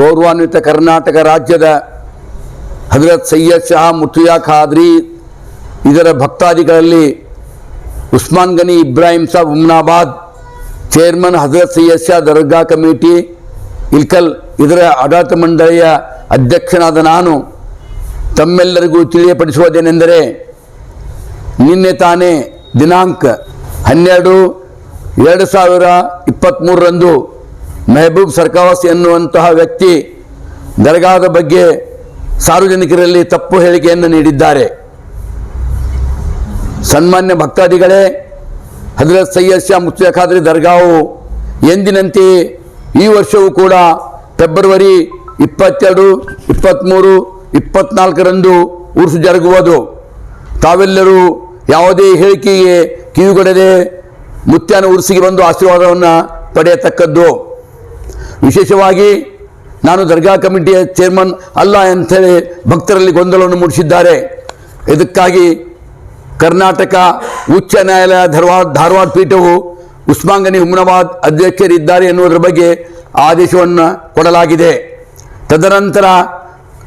ಗೌರವಾನ್ವಿತ ಕರ್ನಾಟಕ ರಾಜ್ಯದ ಹಜರತ್ ಸೈಯದ್ ಶಾ ಮುತುಯಾ ಖಾದ್ರಿ, ಇದರ ಭಕ್ತಾದಿಗಳಲ್ಲಿ ಉಸ್ಮಾನ್ ಗನಿ ಇಬ್ರಾಹಿಂ ಸಾಬ್ ಉಮ್ನಾಬಾದ್, ಚೇರ್ಮನ್ ಹಜರತ್ ಸೈಯದ್ ಶಾ ದರ್ಗಾ ಕಮಿಟಿ, ಇಲ್ಕಲ್ ಇದರ ಆಡಳಿತ ಮಂಡಳಿಯ ಅಧ್ಯಕ್ಷನಾದ ನಾನು ತಮ್ಮೆಲ್ಲರಿಗೂ ತಿಳಿಯಪಡಿಸುವುದೇನೆಂದರೆ ನಿನ್ನೆ ತಾನೇ ದಿನಾಂಕ ಹನ್ನೆರಡು ಎರಡು ಸಾವಿರ ಇಪ್ಪತ್ತ್ಮೂರರಂದು ಮೆಹಬೂಬ್ ಸರ್ಕಾವಸ್ ಎನ್ನುವಂತಹ ವ್ಯಕ್ತಿ ದರ್ಗಾದ ಬಗ್ಗೆ ಸಾರ್ವಜನಿಕರಲ್ಲಿ ತಪ್ಪು ಹೇಳಿಕೆಯನ್ನು ನೀಡಿದ್ದಾರೆ. ಸನ್ಮಾನ್ಯ ಭಕ್ತಾದಿಗಳೇ, ಹಜರತ್ ಸೈಯದ್ ಶಾ ಮುತ್ತಿಯ ಖಾದ್ರಿ ದರ್ಗಾವು ಎಂದಿನಂತೆ ಈ ವರ್ಷವೂ ಕೂಡ ಫೆಬ್ರವರಿ ಇಪ್ಪತ್ತೆರಡು, ಇಪ್ಪತ್ತ್ಮೂರು ಇಪ್ಪತ್ನಾಲ್ಕರಂದು ಉರ್ಸು ಜರುಗುವುದು. ತಾವೆಲ್ಲರೂ ಯಾವುದೇ ಹೇಳಿಕೆಗೆ ಕಿವಿಗೊಡದೆ ಮುತ್ಯಾನ ಉರ್ಸಿಗೆ ಬಂದು ಆಶೀರ್ವಾದವನ್ನು ಪಡೆಯತಕ್ಕದ್ದು. ವಿಶೇಷವಾಗಿ ನಾನು ದರ್ಗಾ ಕಮಿಟಿಯ ಚೇರ್ಮನ್ ಅಲ್ಲ ಅಂಥೇಳಿ ಭಕ್ತರಲ್ಲಿ ಗೊಂದಲವನ್ನು ಮೂಡಿಸಿದ್ದಾರೆ. ಇದಕ್ಕಾಗಿ ಕರ್ನಾಟಕ ಉಚ್ಚ ನ್ಯಾಯಾಲಯ ಧಾರವಾಡ ಧಾರವಾಡ ಪೀಠವು ಉಸ್ಮಾಂಗನಿ ಹುಮ್ನಾಬಾದ್ ಅಧ್ಯಕ್ಷರಿದ್ದಾರೆ ಎನ್ನುವುದರ ಬಗ್ಗೆ ಆದೇಶವನ್ನು ಕೊಡಲಾಗಿದೆ. ತದನಂತರ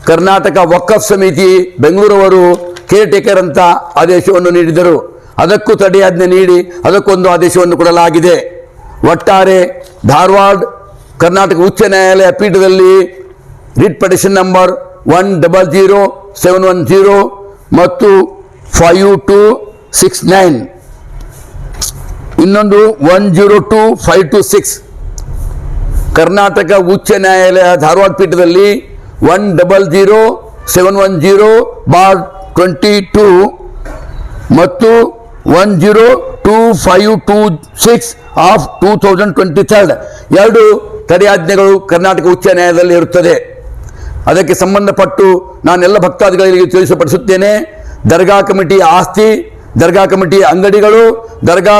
ಕರ್ನಾಟಕ ವಕಫ್ ಸಮಿತಿ ಬೆಂಗಳೂರವರು ಕೇರ್ ಟೇಕರ್ ಅಂತ ಆದೇಶವನ್ನು ನೀಡಿದರು. ಅದಕ್ಕೂ ತಡೆಯಾಜ್ಞೆ ನೀಡಿ ಅದಕ್ಕೊಂದು ಆದೇಶವನ್ನು ಕೊಡಲಾಗಿದೆ. ಒಟ್ಟಾರೆ ಧಾರವಾಡ ಕರ್ನಾಟಕ ಉಚ್ಚ ನ್ಯಾಯಾಲಯ ಪೀಠದಲ್ಲಿ writ petition number one double zero seven one zero ಮತ್ತು ಫೈವ್ ಟು ಸಿಕ್ಸ್ ನೈನ್ ಇನ್ನೊಂದು one zero two five two six Karnataka ಉಚ್ಚ ನ್ಯಾಯಾಲಯ ಧಾರವಾಡ ಪೀಠದಲ್ಲಿ one double zero seven one zero bar twenty two ಮತ್ತು one zero two five two six of two thousand twenty third ಎರಡು ತಡೆಯಾಜ್ಞೆಗಳು ಕರ್ನಾಟಕ ಉಚ್ಚ ನ್ಯಾಯಾಲಯದಲ್ಲಿ ಇರುತ್ತದೆ. ಅದಕ್ಕೆ ಸಂಬಂಧಪಟ್ಟು ನಾನೆಲ್ಲ ಭಕ್ತಾದಿಗಳಿಗೆ ತಿಳಿಸಪಡಿಸುತ್ತೇನೆ ದರ್ಗಾ ಕಮಿಟಿಯ ಆಸ್ತಿ, ದರ್ಗಾ ಕಮಿಟಿಯ ಅಂಗಡಿಗಳು, ದರ್ಗಾ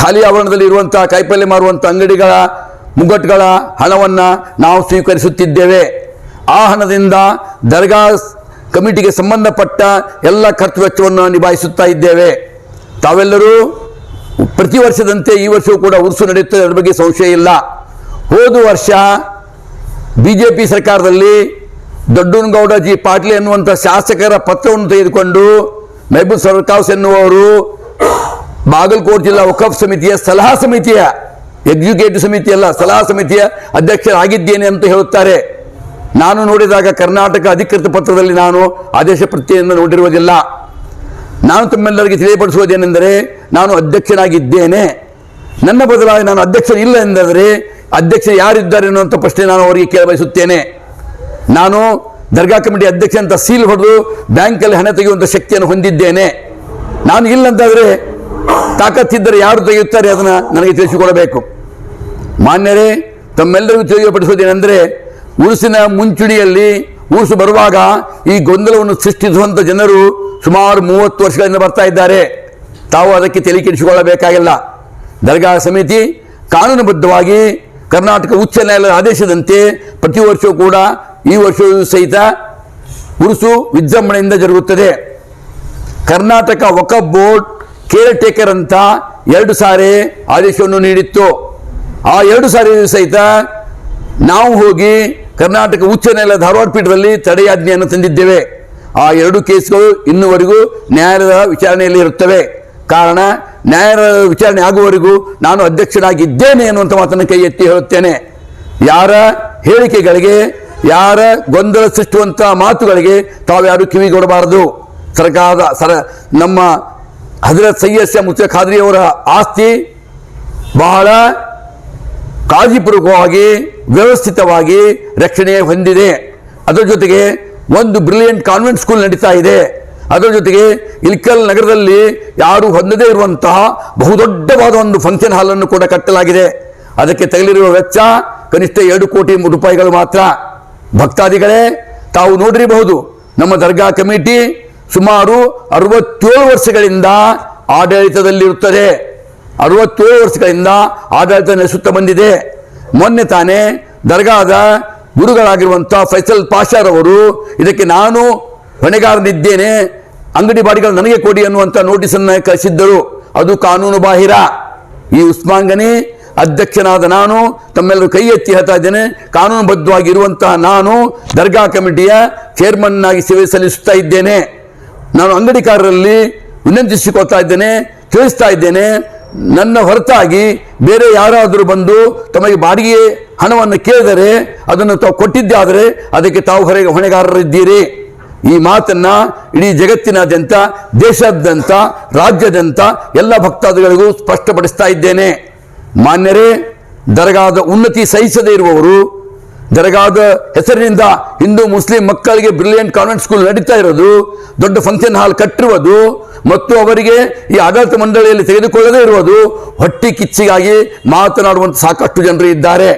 ಖಾಲಿ ಆವರಣದಲ್ಲಿ ಇರುವಂತಹ ಕಾಯಿಪಲ್ಯ ಮಾರುವಂಥ ಅಂಗಡಿಗಳ ಮುಗ್ಗಟ್ಟುಗಳ ಹಣವನ್ನು ನಾವು ಸ್ವೀಕರಿಸುತ್ತಿದ್ದೇವೆ. ಆ ಹಣದಿಂದ ದರ್ಗಾ ಕಮಿಟಿಗೆ ಸಂಬಂಧಪಟ್ಟ ಎಲ್ಲ ಖರ್ಚು ವೆಚ್ಚವನ್ನು ನಿಭಾಯಿಸುತ್ತಾ ಇದ್ದೇವೆ. ತಾವೆಲ್ಲರೂ ಪ್ರತಿ ವರ್ಷದಂತೆ ಈ ವರ್ಷವೂ ಕೂಡ ಉರುಸು ನಡೆಯುತ್ತದೆ, ಅದರ ಬಗ್ಗೆ ಸಂಶಯ ಇಲ್ಲ. ಹೋದ ವರ್ಷ ಬಿ ಜೆ ಪಿ ಸರ್ಕಾರದಲ್ಲಿ ದೊಡ್ಡನಗೌಡ ಜಿ ಪಾಟೀಲ್ ಎನ್ನುವಂಥ ಶಾಸಕರ ಪತ್ರವನ್ನು ತೆಗೆದುಕೊಂಡು ಮೆಹಬೂಬ್ ಸರ್ಕಾಸ್ ಎನ್ನುವರು ಬಾಗಲಕೋಟೆ ಜಿಲ್ಲಾ ವಕಫ್ ಸಮಿತಿಯ ಸಲಹಾ ಸಮಿತಿಯ, ಎಕ್ಸಿಕ್ಯೂಟಿವ್ ಸಮಿತಿ ಅಲ್ಲ, ಸಲಹಾ ಸಮಿತಿಯ ಅಧ್ಯಕ್ಷರಾಗಿದ್ದೇನೆ ಅಂತ ಹೇಳುತ್ತಾರೆ. ನಾನು ನೋಡಿದಾಗ ಕರ್ನಾಟಕ ಅಧಿಕೃತ ಪತ್ರದಲ್ಲಿ ನಾನು ಆದೇಶ ಪ್ರತಿಯನ್ನು ನೋಡಿರುವುದಿಲ್ಲ. ನಾನು ತಮ್ಮೆಲ್ಲರಿಗೆ ತಿಳಿಯಪಡಿಸುವುದೇನೆಂದರೆ ನಾನು ಅಧ್ಯಕ್ಷನಾಗಿದ್ದೇನೆ. ನನ್ನ ಬದಲಾಗಿ ನಾನು ಅಧ್ಯಕ್ಷರಿಲ್ಲ ಎಂದಾದರೆ ಅಧ್ಯಕ್ಷ ಯಾರಿದ್ದಾರೆ ಅನ್ನುವಂಥ ಪ್ರಶ್ನೆ ನಾನು ಅವರಿಗೆ ಕೇಳಬಯಸುತ್ತೇನೆ. ನಾನು ದರ್ಗಾ ಕಮಿಟಿ ಅಧ್ಯಕ್ಷ ಅಂತ ಸೀಲ್ ಹೊಡೆದು ಬ್ಯಾಂಕಲ್ಲಿ ಹಣ ತೆಗೆಯುವಂಥ ಶಕ್ತಿಯನ್ನು ಹೊಂದಿದ್ದೇನೆ. ನಾನು ಇಲ್ಲಂತಾದರೆ ತಾಕತ್ತಿದ್ದರೆ ಯಾರು ತೆಗೆಯುತ್ತಾರೆ ಅದನ್ನು ನನಗೆ ತಿಳಿಸಿಕೊಡಬೇಕು. ಮಾನ್ಯರೇ, ತಮ್ಮೆಲ್ಲರಿಗೂ ತಿಳಿಯಪಡಿಸುವುದೇನೆಂದರೆ ಉರುಸಿನ ಮುಂಚೂಣಿಯಲ್ಲಿ ಉರುಸು ಬರುವಾಗ ಈ ಗೊಂದಲವನ್ನು ಸೃಷ್ಟಿಸುವಂಥ ಜನರು ಸುಮಾರು ಮೂವತ್ತು ವರ್ಷಗಳಿಂದ ಬರ್ತಾ ಇದ್ದಾರೆ. ತಾವು ಅದಕ್ಕೆ ತಲೆ ಕೆಡಿಸಿಕೊಳ್ಳಬೇಕಾಗಿಲ್ಲ. ದರ್ಗಾ ಸಮಿತಿ ಕಾನೂನುಬದ್ಧವಾಗಿ ಕರ್ನಾಟಕ ಉಚ್ಚ ನ್ಯಾಯಾಲಯದ ಆದೇಶದಂತೆ ಪ್ರತಿ ವರ್ಷವೂ ಕೂಡ ಈ ವರ್ಷವೂ ಸಹಿತ ಉರುಸು ವಿಜೃಂಭಣೆಯಿಂದ ಜರುಗುತ್ತದೆ. Karnataka Waqf board caretaker ಅಂತ ಎರಡು ಸಾರಿ ಆದೇಶವನ್ನು ನೀಡಿತ್ತು. ಆ ಎರಡು ಸಾರಿ ಸಹಿತ ನಾವು ಹೋಗಿ ಕರ್ನಾಟಕ ಉಚ್ಚ ನ್ಯಾಯಾಲಯ ಧಾರವಾಡ ಪೀಠದಲ್ಲಿ ತಡೆಯಾಜ್ಞೆಯನ್ನು ತಂದಿದ್ದೇವೆ. ಆ ಎರಡು ಕೇಸ್ಗಳು ಇನ್ನುವರೆಗೂ ನ್ಯಾಯಾಲಯದ ವಿಚಾರಣೆಯಲ್ಲಿ ಇರುತ್ತವೆ. ಕಾರಣ ನ್ಯಾಯಾಲಯದ ವಿಚಾರಣೆ ಆಗುವವರೆಗೂ ನಾನು ಅಧ್ಯಕ್ಷನಾಗಿದ್ದೇನೆ ಅನ್ನುವಂಥ ಮಾತನ್ನು ಕೈ ಎತ್ತಿ ಹೇಳುತ್ತೇನೆ. ಯಾರ ಹೇಳಿಕೆಗಳಿಗೆ, ಯಾರ ಗೊಂದಲ ಸೃಷ್ಟುವಂಥ ಮಾತುಗಳಿಗೆ ತಾವ್ಯಾರು ಕಿವಿಗೊಡಬಾರದು. ಸರ್ಕಾರದ ಸರ ನಮ್ಮ ಹಜರತ್ ಸೈಯದ್ ಮುಚ್ಚ ಖಾದ್ರಿಯವರ ಆಸ್ತಿ ಬಹಳ ಕಾಳಜಿಪೂರ್ವಕವಾಗಿ, ವ್ಯವಸ್ಥಿತವಾಗಿ ರಕ್ಷಣೆ ಹೊಂದಿದೆ. ಅದರ ಜೊತೆಗೆ ಒಂದು ಬ್ರಿಲಿಯಂಟ್ ಕಾನ್ವೆಂಟ್ ಸ್ಕೂಲ್ ನಡೀತಾ ಇದೆ. ಅದರ ಜೊತೆಗೆ ಇಲ್ಕಲ್ ನಗರದಲ್ಲಿ ಯಾರು ಹೊಂದದೇ ಇರುವಂತಹ ಬಹುದೊಡ್ಡವಾದ ಒಂದು ಫಂಕ್ಷನ್ ಹಾಲನ್ನು ಕೂಡ ಕಟ್ಟಲಾಗಿದೆ. ಅದಕ್ಕೆ ತಗಲಿರುವ ವೆಚ್ಚ ಕನಿಷ್ಠ ಎರಡು ಕೋಟಿ ರೂಪಾಯಿಗಳು ಮಾತ್ರ. ಭಕ್ತಾದಿಗಳೇ, ತಾವು ನೋಡಿರಬಹುದು, ನಮ್ಮ ದರ್ಗಾ ಕಮಿಟಿ ಸುಮಾರು ಅರವತ್ತೇಳು ವರ್ಷಗಳಿಂದ ಆಡಳಿತದಲ್ಲಿರುತ್ತದೆ. ಅರವತ್ತೇಳು ವರ್ಷಗಳಿಂದ ಆಡಳಿತ ನಡೆಸುತ್ತಾ ಬಂದಿದೆ. ಮೊನ್ನೆ ತಾನೇ ದರ್ಗಾದ ಗುರುಗಳಾಗಿರುವಂಥ ಫೈಸಲ್ ಪಾಷಾರವರು ಇದಕ್ಕೆ ನಾನು ಹೊಣೆಗಾರನಿದ್ದೇನೆ, ಅಂಗಡಿ ಬಾಡಿಗಳು ನನಗೆ ಕೊಡಿ ಅನ್ನುವಂಥ ನೋಟಿಸನ್ನು ಕಳಿಸಿದ್ದರು. ಅದು ಕಾನೂನು ಬಾಹಿರ. ಈ ಉಸ್ಮಾಂಗನಿ ಅಧ್ಯಕ್ಷನಾದ ನಾನು, ತಮ್ಮೆಲ್ಲರೂ ಕೈ ಎತ್ತಿ ಹೇಳ್ತಾ ಇದ್ದೇನೆ ಕಾನೂನುಬದ್ಧವಾಗಿರುವಂತಹ ನಾನು ದರ್ಗಾ ಕಮಿಟಿಯ ಚೇರ್ಮನ್ನಾಗಿ ಸೇವೆ ಸಲ್ಲಿಸುತ್ತಾ ಇದ್ದೇನೆ. ನಾನು ಅಂಗಡಿಕಾರರಲ್ಲಿ ವಿನಂತಿಸಿಕೊಳ್ತಾ ಇದ್ದೇನೆ, ತಿಳಿಸ್ತಾ ಇದ್ದೇನೆ, ನನ್ನ ಹೊರತಾಗಿ ಬೇರೆ ಯಾರಾದರೂ ಬಂದು ತಮಗೆ ಬಾಡಿಗೆ ಹಣವನ್ನು ಕೇಳಿದರೆ, ಅದನ್ನು ತಾವು ಕೊಟ್ಟಿದ್ದೇ ಆದರೆ ಅದಕ್ಕೆ ತಾವು ಹೊರಗೆ ಹೊಣೆಗಾರರಿದ್ದೀರಿ. ಈ ಮಾತನ್ನ ಇಡೀ ಜಗತ್ತಿನಾದ್ಯಂತ, ದೇಶಾದ್ಯಂತ ರಾಜ್ಯದಂತ ಎಲ್ಲ ಭಕ್ತಾದಿಗಳಿಗೂ ಸ್ಪಷ್ಟಪಡಿಸ್ತಾ ಇದ್ದೇನೆ. ಮಾನ್ಯರೇ, ದರಗಾದ ಉನ್ನತಿ ಸಹಿಸದೇ ಇರುವವರು, ದರಗಾದ ಹೆಸರಿನಿಂದ ಹಿಂದೂ, ಮುಸ್ಲಿಂ ಮಕ್ಕಳಿಗೆ ಬ್ರಿಲಿಯಂಟ್ ಕಾನ್ವೆಂಟ್ ಸ್ಕೂಲ್ ನಡೀತಾ ಇರೋದು, ದೊಡ್ಡ ಫಂಕ್ಷನ್ ಹಾಲ್ ಕಟ್ಟಿರುವುದು ಮತ್ತು ಅವರಿಗೆ ಈ ಆಡಳಿತ ಮಂಡಳಿಯಲ್ಲಿ ತೆಗೆದುಕೊಳ್ಳದೇ ಇರುವುದು ಹೊಟ್ಟಿ ಕಿಚ್ಚಿಗಾಗಿ ಮಾತನಾಡುವಂತ ಸಾಕಷ್ಟು ಜನರು ಇದ್ದಾರೆ.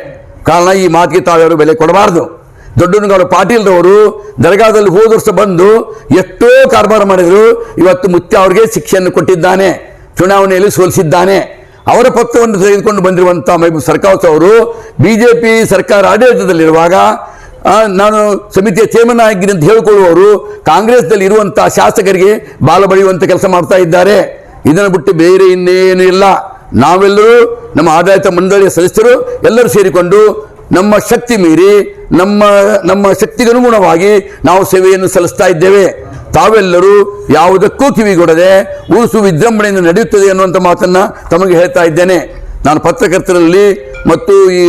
ಕಾರಣ ಈ ಮಾತಿಗೆ ತಾವ್ಯಾರು ಬೆಲೆ ಕೊಡಬಾರದು. ದೊಡ್ಡನಗಾರು ಪಾಟೀಲ್ರವರು ದರ್ಗಾದಲ್ಲಿ ಹೋದ ವರ್ಷ ಬಂದು ಎಷ್ಟೋ ಕಾರ್ಬಾರ ಮಾಡಿದ್ರು. ಇವತ್ತು ಮುತ್ಯ ಅವರಿಗೆ ಶಿಕ್ಷೆಯನ್ನು ಕೊಟ್ಟಿದ್ದಾನೆ. ಚುನಾವಣೆಯಲ್ಲಿ ಸೋಲಿಸಿದ್ದಾನೆ. ಅವರ ಪತ್ರವನ್ನು ತೆಗೆದುಕೊಂಡು ಬಂದಿರುವಂಥ ಮಹಬೂಬ್ ಸರ್ಕಾವತ್ ಅವರು ಬಿಜೆಪಿ ಸರ್ಕಾರ ಆಡಳಿತದಲ್ಲಿರುವಾಗ ನಾನು ಸಮಿತಿಯ ಚೇರ್ಮನ್ ಆಗಿದ್ದೀನಿ ಅಂತ ಹೇಳಿಕೊಳ್ಳುವವರು ಕಾಂಗ್ರೆಸ್ನಲ್ಲಿ ಇರುವಂಥ ಶಾಸಕರಿಗೆ ಬಾಲ ಬಳಿಯುವಂಥ ಕೆಲಸ ಮಾಡ್ತಾ ಇದ್ದಾರೆ. ಇದನ್ನು ಬಿಟ್ಟು ಬೇರೆ ಇನ್ನೇನು ಇಲ್ಲ. ನಾವೆಲ್ಲರೂ ನಮ್ಮ ಆಡಳಿತ ಮಂಡಳಿಯ ಸದಸ್ಯರು ಎಲ್ಲರೂ ಸೇರಿಕೊಂಡು ನಮ್ಮ ಶಕ್ತಿ ಮೀರಿ ನಮ್ಮ ನಮ್ಮ ಶಕ್ತಿಗನುಗುಣವಾಗಿ ನಾವು ಸೇವೆಯನ್ನು ಸಲ್ಲಿಸ್ತಾ ಇದ್ದೇವೆ. ತಾವೆಲ್ಲರೂ ಯಾವುದಕ್ಕೂ ಕಿವಿಗೊಡದೆ ಉರುಸು ವಿಜೃಂಭಣೆಯಿಂದ ನಡೆಯುತ್ತದೆ ಅನ್ನುವಂಥ ಮಾತನ್ನು ತಮಗೆ ಹೇಳ್ತಾ ಇದ್ದೇನೆ. ನಾನು ಪತ್ರಕರ್ತರಲ್ಲಿ ಮತ್ತು ಈ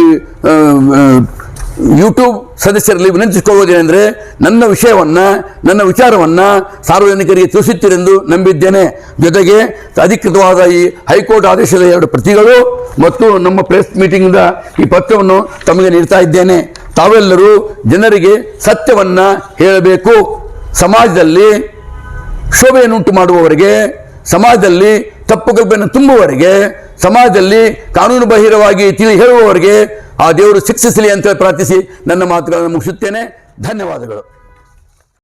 ಯೂಟ್ಯೂಬ್ ಸದಸ್ಯರಲ್ಲಿ ವಿನಂತಿಸಿಕೊಳ್ಳುವುದೇನೆಂದರೆ ನನ್ನ ವಿಷಯವನ್ನು, ನನ್ನ ವಿಚಾರವನ್ನು ಸಾರ್ವಜನಿಕರಿಗೆ ತಿಳಿಸುತ್ತೀರೆಂದು ನಂಬಿದ್ದೇನೆ. ಜೊತೆಗೆ ಅಧಿಕೃತವಾದ ಈ ಹೈಕೋರ್ಟ್ ಆದೇಶದ ಎರಡು ಪ್ರತಿಗಳು ಮತ್ತು ನಮ್ಮ ಪ್ರೆಸ್ ಮೀಟಿಂಗಿಂದ ಈ ಪತ್ರವನ್ನು ತಮಗೆ ನೀಡ್ತಾ ಇದ್ದೇನೆ. ತಾವೆಲ್ಲರೂ ಜನರಿಗೆ ಸತ್ಯವನ್ನು ಹೇಳಬೇಕು. ಸಮಾಜದಲ್ಲಿ ಶೋಭೆಯನ್ನುಂಟು ಮಾಡುವವರಿಗೆ, ಸಮಾಜದಲ್ಲಿ ತಪ್ಪು ಕಲ್ಪನೆಯನ್ನು ತುಂಬುವವರಿಗೆ, ಸಮಾಜದಲ್ಲಿ ಕಾನೂನು ಬಾಹಿರವಾಗಿ ತಿಳಿ ಹೇಳುವವರಿಗೆ ಆ ದೇವರು ಶಿಕ್ಷಿಸಲಿ ಅಂತ ಪ್ರಾರ್ಥಿಸಿ ನನ್ನ ಮಾತುಗಳನ್ನು ಮುಗಿಸುತ್ತೇನೆ. ಧನ್ಯವಾದಗಳು.